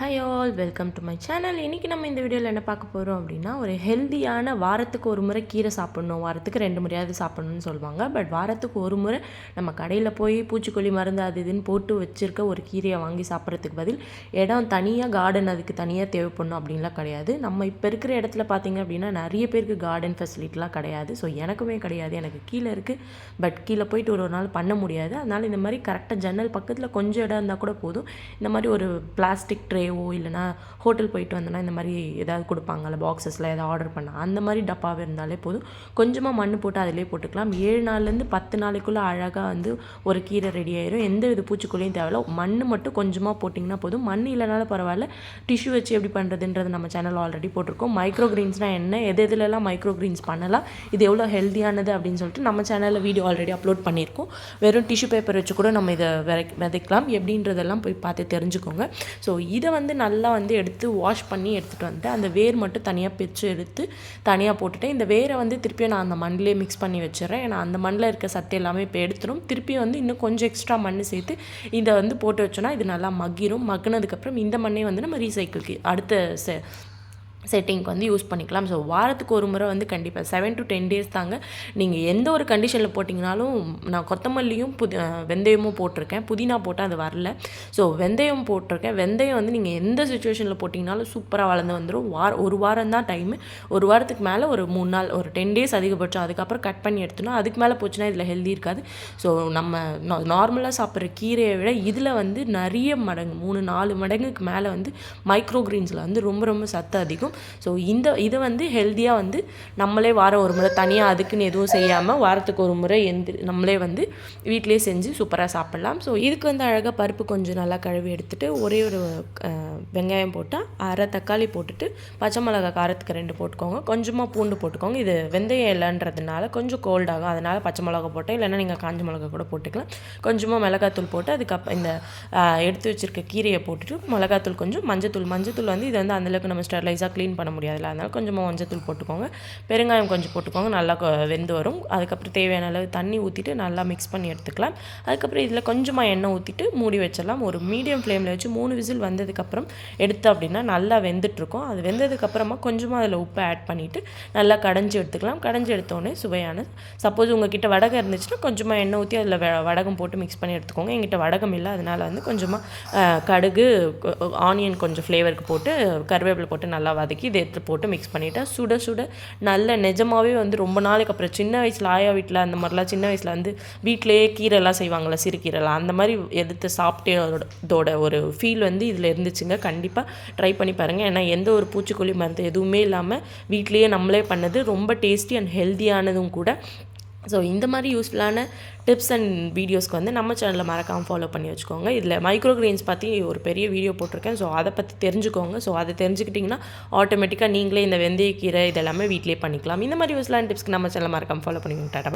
Hi all welcome to my channel இன்றைக்கி நம்ம இந்த வீடியோவில் என்ன பார்க்க போகிறோம் அப்படின்னா ஒரு ஹெல்த்தியான வாரத்துக்கு ஒரு முறை கீரை சாப்பிட்ணும். வாரத்துக்கு ரெண்டு முறையாவது சாப்பிட்ணுன்னு சொல்லுவாங்க. பட் வாரத்துக்கு ஒரு முறை நம்ம கடையில் போய் பூச்சிக்கொல்லி மருந்து அது இதுன்னு போட்டு வச்சுருக்க ஒரு கீரையை வாங்கி சாப்பிட்றதுக்கு பதில் இடம் தனியாக கார்டன் அதுக்கு தனியாக தேவைப்படணும் அப்படின்லாம் கிடையாது. நம்ம இப்போ இருக்கிற இடத்துல பார்த்தீங்க அப்படின்னா நிறைய பேருக்கு கார்டன் ஃபெசிலிட்டிலாம் கிடையாது. ஸோ எனக்குமே கிடையாது. எனக்கு கீழே இருக்குது பட் கீழே போயிட்டு ஒரு ஒரு நாள் பண்ண முடியாது. அதனால் இந்த மாதிரி கரெக்டாக ஜன்னல் பக்கத்தில் கொஞ்சம் இடம் இருந்தால் கூட போதும். இந்த மாதிரி ஒரு பிளாஸ்டிக் ட்ரே ட்ரேவோ இல்லைனா ஹோட்டல் போயிட்டு வந்தோன்னா இந்த மாதிரி ஏதாவது கொடுப்பாங்கல்ல பாக்ஸஸில் ஏதாவது ஆர்டர் பண்ணால் அந்த மாதிரி டப்பாவே இருந்தாலே போதும். கொஞ்சமாக மண் போட்டு அதிலே போட்டுக்கலாம். ஏழு நாள்லேருந்து பத்து நாளைக்குள்ளே அழகாக வந்து ஒரு கீரை ரெடி ஆயிரும். எந்த வித பூச்சிக்கொல்லியும் தேவையில்ல. மண் மட்டும் கொஞ்சமாக போட்டிங்கன்னா போதும். மண் இல்லைனாலும் பரவாயில்ல. டிஷ்யூ வச்சு எப்படி பண்ணுறதுன்றது நம்ம சேனல் ஆல்ரெடி போட்டிருக்கோம். மைக்ரோ கிரீன்ஸ்னால் என்ன? எது எதுலலாம் மைக்ரோ கிரீன்ஸ் பண்ணலாம்? இது எவ்வளோ ஹெல்த்தியானது அப்படின்னு சொல்லிட்டு நம்ம சேனலில் வீடியோ ஆல்ரெடி அப்லோட் பண்ணியிருக்கோம். வெறும் டிஷ்யூ பேப்பர் வச்சு கூட நம்ம இதை விதைக்கலாம். எப்படின்றதெல்லாம் போய் பார்த்து தெரிஞ்சுக்கோங்க. ஸோ இதை வந்து நல்லா வந்து எடுத்து வாஷ் பண்ணி எடுத்துகிட்டு வந்துட்டு அந்த வேர் மட்டும் தனியாக பிரித்து எடுத்து தனியாக போட்டுட்டேன். இந்த வேரை வந்து திருப்பியும் நான் அந்த மண்ணிலே மிக்ஸ் பண்ணி வச்சிடறேன். ஏன்னா அந்த மண்ணில் இருக்க சத்து எல்லாமே இப்போ எடுத்துரும். திருப்பியும் வந்து இன்னும் கொஞ்சம் எக்ஸ்ட்ரா மண் சேர்த்து இதை வந்து போட்டு வச்சோன்னா இது நல்லா மகிரும். மகினதுக்கப்புறம் இந்த மண்ணே வந்து நம்ம ரீசைக்கிள்க்கு அடுத்த செ செட்டிங்க்கு வந்து யூஸ் பண்ணிக்கலாம். ஸோ வாரத்துக்கு ஒரு முறை வந்து கண்டிப்பாக செவன் டு டென் டேஸ் தாங்க. நீங்கள் எந்த ஒரு கண்டிஷனில் போட்டிங்கனாலும் நான் கொத்தமல்லியும் புதி வெந்தயமும் போட்டிருக்கேன். புதினா போட்டால் அது வரல. ஸோ வெந்தயம் போட்டிருக்கேன். வெந்தயம் வந்து நீங்கள் எந்த சுச்சுவேஷனில் போட்டிங்கனாலும் சூப்பராக வளர்ந்து வந்துடும் வார ஒரு வாரம் தான் டைமு ஒரு வாரத்துக்கு மேலே ஒரு மூணு நாள் ஒரு டென் டேஸ் அதிகபட்சம். அதுக்கப்புறம் கட் பண்ணி எடுத்துனோம் அதுக்கு மேலே போச்சுன்னா இதில் ஹெல்தி இருக்காது. ஸோ நம்ம நார்மலாக சாப்பிட்ற கீரையை விட இதில் வந்து நிறைய மடங்கு மூணு நாலு மடங்குக்கு மேலே வந்து மைக்ரோ கிரீன்ஸில் வந்து ரொம்ப ரொம்ப சத்து அதிகம். ஸோ இந்த இதை வந்து ஹெல்த்தியாக வந்து நம்மளே வாரம் ஒரு முறை தனியாக அதுக்குன்னு எதுவும் செய்யாமல் வாரத்துக்கு ஒரு முறை எந்த நம்மளே வந்து வீட்டிலே செஞ்சு சூப்பராக சாப்பிட்லாம். ஸோ இதுக்கு வந்து அழகாக பருப்பு கொஞ்சம் நல்லா கழுவி எடுத்துகிட்டு ஒரே ஒரு வெங்காயம் போட்டால் அரை தக்காளி போட்டுட்டு பச்சை மிளகா காரத்துக்கு ரெண்டு போட்டுக்கோங்க. கொஞ்சமாக பூண்டு போட்டுக்கோங்க. இது வெந்தயம் இல்லைன்றதுனால கொஞ்சம் கோல்டாகும் அதனால் பச்சை மிளகா போட்டேன் இல்லைன்னா நீங்கள் காஞ்ச மிளகா கூட போட்டுக்கலாம். கொஞ்சமாக மிளகாத்தூள் போட்டு அதுக்கப்புறம் இந்த எடுத்து வச்சுருக்க கீரையை போட்டுட்டு மிளகாத்தூள் கொஞ்சம் மஞ்சத்தூள் மஞ்சத்தூள் வந்து இது வந்து அந்தளவுக்கு நம்ம ஸ்டெர்லைஸாக க்ளீன் பண்ண முடியாதுல்ல அதனால் கொஞ்சமாக மஞ்சத்தூள் போட்டுக்கோங்க பெருங்காயம் கொஞ்சம் போட்டுக்கோங்க நல்லா வெந்து வரும் அதுக்கப்புறம் தேவையான அளவு தண்ணி ஊற்றிட்டு நல்லா மிக்ஸ் பண்ணி எடுத்துக்கலாம் அதுக்கப்புறம் இதில் கொஞ்சமாக எண்ணெய் ஊற்றிட்டு மூடி வச்சிடலாம் ஒரு மீடியம் ஃப்ளேமில் வச்சு மூணு விசில் வந்ததுக்கப்புறம் எடுத்து அப்படின்னா நல்லா வெந்துட்டுருக்கும் அது வெந்ததுக்கப்புறமா கொஞ்சமாக அதில் உப்பை ஆட் பண்ணிவிட்டு நல்லா கடைஞ்சி எடுத்துக்கலாம் கடைஞ்சி எடுத்தோடனே சுவையான சப்போஸ் உங்ககிட்ட வடகம் இருந்துச்சுன்னா கொஞ்சமாக எண்ணெய் ஊற்றி அதில் வடகம் போட்டு மிக்ஸ் பண்ணி எடுத்துக்கோங்க எங்கிட்ட வடகம் இல்லை அதனால் வந்து கொஞ்சமாக கடுகு ஆனியன் கொஞ்சம் ஃப்ளேவருக்கு போட்டு கருவேப்பிலை போட்டு நல்லா வதக்கி இதை எடுத்து போட்டு மிக்ஸ் பண்ணிவிட்டேன் சுட சுட நல்ல நிஜமாகவே வந்து ரொம்ப நாளைக்கு அப்புறம் சின்ன வயசில் ஆயா வீட்டில் அந்த மாதிரிலாம் சின்ன வயசில் வந்து வீட்டிலேயே கீரைலாம் செய்வாங்கள்ல சிறுகீரைலாம் அந்த மாதிரி எடுத்து சாப்பிட்டதோட ஒரு ஃபீல் வந்து இதில் இருந்துச்சுங்க. கண்டிப்பாக ட்ரை பண்ணி பாருங்கள் ஏன்னா எந்த ஒரு பூச்சிக்கொல்லி மருந்து எதுவுமே இல்லாமல் வீட்லேயே நம்மளே பண்ணது ரொம்ப டேஸ்டி அண்ட் ஹெல்த்தியானதும் கூட. ஸோ இந்த மாதிரி யூஸ்ஃபுல்லான டிப்ஸ் அண்ட் வீடியோஸ்க்கு வந்து நம்ம சேனலில் மறக்காமல் ஃபாலோ பண்ணி வச்சுக்கோங்க. இதில் மைக்ரோ கிரெயின்ஸ் பற்றி ஒரு பெரிய வீடியோ போட்டிருக்கேன். ஸோ அதை பற்றி தெரிஞ்சுக்கோங்க. ஸோ அதை தெரிஞ்சுக்கிட்டிங்கன்னா ஆட்டோமேட்டிக்காக நீங்களே இந்த வெந்தயக்கீரை இதெல்லாமே வீட்டிலே பண்ணிக்கலாம். இந்த மாதிரி யூஸ்ஃபுல்லான டிப்ஸ்க்கு நம்ம சேனலில் மறக்காமல் ஃபாலோ பண்ணிக்கோங்க. டாட்டா